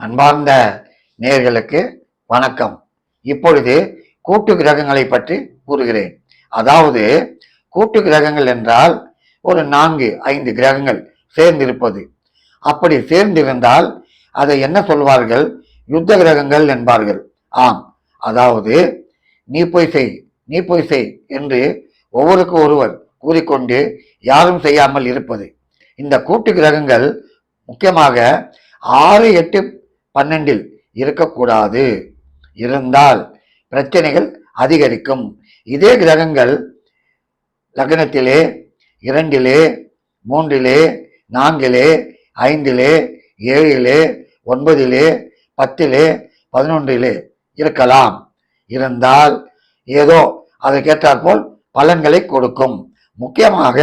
அன்பார்ந்த நேர்களுக்கு வணக்கம். இப்பொழுது கூட்டு கிரகங்களை பற்றி கூறுகிறேன். அதாவது கூட்டு கிரகங்கள் என்றால் ஒரு நான்கு ஐந்து கிரகங்கள் சேர்ந்திருப்பது. அப்படி சேர்ந்திருந்தால் அதை என்ன சொல்வார்கள்? யுத்த கிரகங்கள் என்பார்கள். ஆம். அதாவது நீ போய் செய் நீ போய் செய் என்று ஒவ்வொருக்கு ஒருவர் கூறிக்கொண்டு யாரும் செய்யாமல் இருப்பது. இந்த கூட்டு கிரகங்கள் முக்கியமாக ஆறு எட்டு பன்னெண்டில் இருக்கக்கூடாது. இருந்தால் பிரச்சனைகள் அதிகரிக்கும். இதே கிரகங்கள் லக்னத்திலே இரண்டிலே மூன்றிலே நான்கிலே ஐந்திலே ஏழிலே ஒன்பதிலே பத்திலே பதினொன்றிலே இருக்கலாம். இருந்தால் ஏதோ அதற்கேற்றாற்போல் பலன்களை கொடுக்கும். முக்கியமாக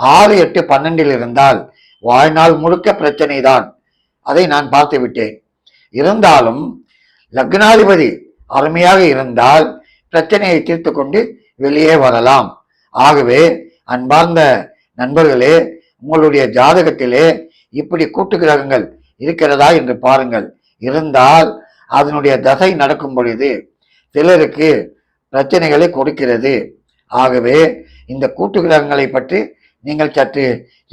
ஆறு எட்டு பன்னெண்டில் இருந்தால் வாழ்நாள் முழுக்க பிரச்சனை தான் அதை நான் பார்த்து விட்டேன். இருந்தாலும் லக்னாதிபதி அருமையாக இருந்தால் பிரச்சனையை தீர்த்து கொண்டு வெளியே வரலாம். ஆகவே அன்பார்ந்த நண்பர்களே உங்களுடைய ஜாதகத்திலே இப்படி கூட்டு கிரகங்கள் இருக்கிறதா என்று பாருங்கள். இருந்தால் அதனுடைய தசை நடக்கும் பொழுது சிலருக்கு பிரச்சனைகளை கொடுக்கிறது. ஆகவே இந்த கூட்டு கிரகங்களை பற்றி நீங்கள் சற்று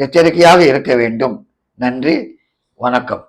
எச்சரிக்கையாக இருக்க வேண்டும். நன்றி. வணக்கம்.